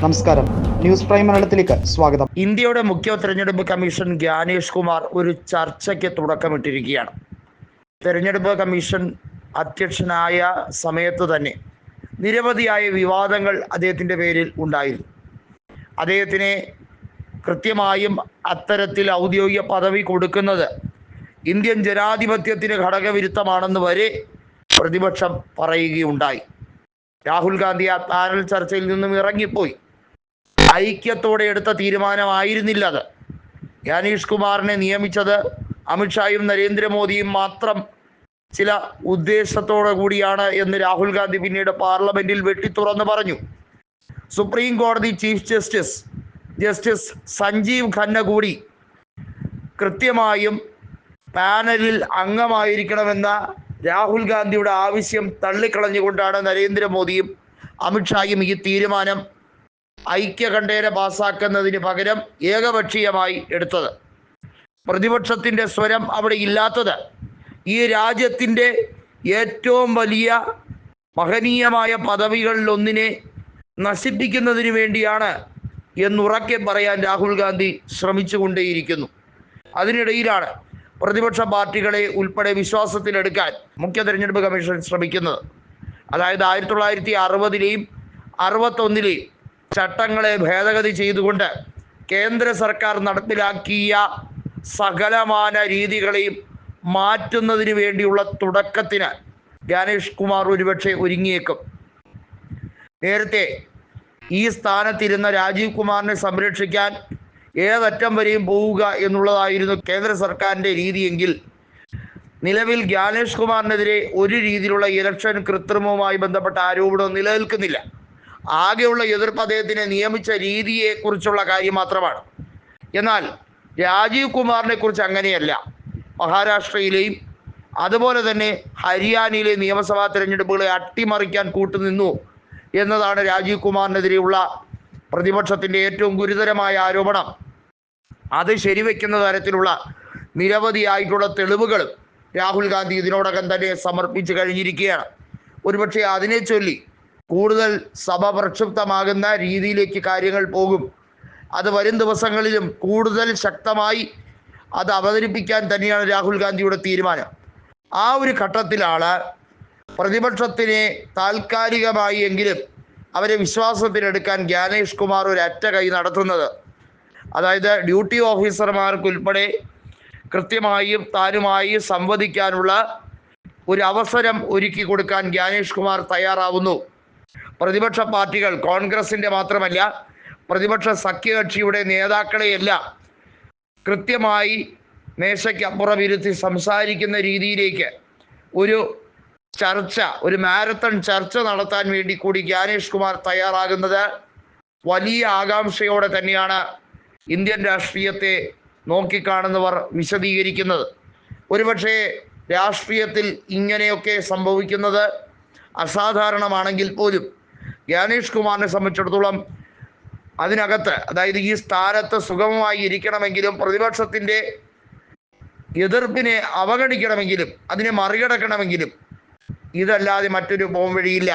നമസ്കാരം. News prime മലയാളത്തിലേക്ക് സ്വാഗതം. ഇന്ത്യയുടെ മുഖ്യ തെരഞ്ഞെടുപ്പ് കമ്മീഷൻ ജ്ഞാനേഷ് കുമാർ ഒരു ചർച്ചയ്ക്ക് തുടക്കമിട്ടിരിക്കുകയാണ്. തെരഞ്ഞെടുപ്പ് കമ്മീഷൻ അധ്യക്ഷനായ സമയത്ത് തന്നെ നിരവധിയായ വിവാദങ്ങൾ അദ്ദേഹത്തിന്റെ പേരിൽ ഉണ്ടായിരുന്നു. അദ്ദേഹത്തിനെ കൃത്യമായും അത്തരത്തിൽ ഔദ്യോഗിക പദവി കൊടുക്കുന്നത് ഇന്ത്യൻ ജനാധിപത്യത്തിന് ഘടകവിരുദ്ധമാണെന്ന് വരെ പ്രതിപക്ഷം പറയുകയുണ്ടായി. രാഹുൽ ഗാന്ധി ആ പാനൽ ചർച്ചയിൽ നിന്നും ഇറങ്ങിപ്പോയി. ഐക്യത്തോടെ എടുത്ത തീരുമാനമായിരുന്നില്ല അത് ജ്ഞാനീഷ് കുമാറിനെ നിയമിച്ചത് അമിത്ഷായും നരേന്ദ്രമോദിയും മാത്രം. ചില ഉദ്ദേശത്തോടെ കൂടിയാണ് എന്ന് രാഹുൽ ഗാന്ധി പിന്നീട് പാർലമെന്റിൽ വെട്ടിത്തുറന്ന് പറഞ്ഞു. സുപ്രീം കോടതി chief justice justice Sanjiv Khanna കൂടി കൃത്യമായും പാനലിൽ അംഗമായിരിക്കണമെന്ന രാഹുൽ ഗാന്ധിയുടെ ആവശ്യം തള്ളിക്കളഞ്ഞുകൊണ്ടാണ് നരേന്ദ്രമോദിയും അമിത്ഷായും ഈ തീരുമാനം ഐക്യകണ്ഠേന പാസാക്കുന്നതിന് പകരം ഏകപക്ഷീയമായി എടുത്തത്. പ്രതിപക്ഷത്തിന്റെ സ്വരം അവിടെ ഇല്ലാത്തത് ഈ രാജ്യത്തിന്റെ ഏറ്റവും വലിയ മഹനീയമായ പദവികളിലൊന്നിനെ നശിപ്പിക്കുന്നതിന് വേണ്ടിയാണ് എന്നുറക്കെ പറയാൻ രാഹുൽ ഗാന്ധി ശ്രമിച്ചുകൊണ്ടേയിരിക്കുന്നു. അതിനിടയിലാണ് പ്രതിപക്ഷ പാർട്ടികളെ ഉൾപ്പെടെ വിശ്വാസത്തിലെടുക്കാൻ മുഖ്യ തെരഞ്ഞെടുപ്പ് കമ്മീഷൻ ശ്രമിക്കുന്നത്. അതായത് ആയിരത്തി തൊള്ളായിരത്തി അറുപതിലെയും അറുപത്തൊന്നിലെയും ചട്ടങ്ങളെ ഭേദഗതി ചെയ്തുകൊണ്ട് കേന്ദ്ര സർക്കാർ നടപ്പിലാക്കിയ സകലമാന രീതികളെയും മാറ്റുന്നതിന് വേണ്ടിയുള്ള തുടക്കത്തിന് ജ്ഞാനേഷ് കുമാർ ഒരുപക്ഷെ ഒരുങ്ങിയേക്കും. നേരത്തെ ഈ സ്ഥാനത്തിരുന്ന രാജീവ് കുമാറിനെ സംരക്ഷിക്കാൻ ഏതറ്റം വരെയും പോവുക എന്നുള്ളതായിരുന്നു കേന്ദ്ര സർക്കാരിന്റെ രീതിയെങ്കിൽ നിലവിൽ ജ്ഞാനേഷ് കുമാറിനെതിരെ ഒരു രീതിയിലുള്ള ഇലക്ഷൻ കൃത്രിമവുമായി ബന്ധപ്പെട്ട ആരോപണം നിലനിൽക്കുന്നില്ല. ആകെയുള്ള എതിർപ്പ് അദ്ദേഹത്തിനെ നിയമിച്ച രീതിയെക്കുറിച്ചുള്ള കാര്യം മാത്രമാണ്. എന്നാൽ രാജീവ് കുമാറിനെ കുറിച്ച് അങ്ങനെയല്ല. മഹാരാഷ്ട്രയിലെയും അതുപോലെ തന്നെ ഹരിയാനയിലെ നിയമസഭാ തിരഞ്ഞെടുപ്പുകളെ അട്ടിമറിക്കാൻ കൂട്ടുനിന്നു എന്നതാണ് രാജീവ് കുമാറിനെതിരെയുള്ള പ്രതിപക്ഷത്തിന്റെ ഏറ്റവും ഗുരുതരമായ ആരോപണം. അത് ശരിവെക്കുന്ന തരത്തിലുള്ള നിരവധിയായിട്ടുള്ള തെളിവുകൾ രാഹുൽ ഗാന്ധി ഇതിനോടകം തന്നെ സമർപ്പിച്ചു കഴിഞ്ഞിരിക്കുകയാണ്. ഒരുപക്ഷെ അതിനെ ചൊല്ലി കൂടുതൽ സഭ പ്രക്ഷുബ്ധമാകുന്ന രീതിയിലേക്ക് കാര്യങ്ങൾ പോകും. അത് വരും ദിവസങ്ങളിലും കൂടുതൽ ശക്തമായി അത് അവതരിപ്പിക്കാൻ തന്നെയാണ് രാഹുൽ ഗാന്ധിയുടെ തീരുമാനം. ആ ഒരു ഘട്ടത്തിലാണ് പ്രതിപക്ഷത്തിനെ താൽക്കാലികമായി എങ്കിലും അവരെ വിശ്വാസത്തിലെടുക്കാൻ ജ്ഞാനേഷ് കുമാർ ഒരു അറ്റ കൈ നടത്തുന്നത്. അതായത് ഡ്യൂട്ടി ഓഫീസർമാർക്കുൾപ്പെടെ കൃത്യമായും താനുമായി സംവദിക്കാനുള്ള ഒരു അവസരം ഒരുക്കി കൊടുക്കാൻ ജ്ഞാനേഷ് കുമാർ തയ്യാറാവുന്നു. പ്രതിപക്ഷ പാർട്ടികൾ കോൺഗ്രസിന്റെ മാത്രമല്ല പ്രതിപക്ഷ സഖ്യകക്ഷിയുടെ നേതാക്കളെയെല്ലാം കൃത്യമായി മേശയ്ക്കപ്പുറം ഇരുത്തി സംസാരിക്കുന്ന രീതിയിലേക്ക് ഒരു ചർച്ച ഒരു മാരത്തൺ ചർച്ച നടത്താൻ വേണ്ടി കൂടി ജ്ഞാനേഷ് കുമാർ തയ്യാറാകുന്നത് വലിയ ആകാംക്ഷയോടെ തന്നെയാണ് ഇന്ത്യൻ രാഷ്ട്രീയത്തെ നോക്കിക്കാണുന്നവർ വിശദീകരിക്കുന്നത്. ഒരുപക്ഷെ രാഷ്ട്രീയത്തിൽ ഇങ്ങനെയൊക്കെ സംഭവിക്കുന്നത് അസാധാരണമാണെങ്കിൽ പോലും ജ്ഞാനേഷ് കുമാറിനെ സംബന്ധിച്ചിടത്തോളം അതിനകത്ത് അതായത് ഈ സ്ഥാനത്ത് സുഗമമായി ഇരിക്കണമെങ്കിലും പ്രതിപക്ഷത്തിന്റെ എതിർപ്പിനെ അവഗണിക്കണമെങ്കിലും അതിനെ മറികടക്കണമെങ്കിലും ഇതല്ലാതെ മറ്റൊരു പോംവഴിയില്ല.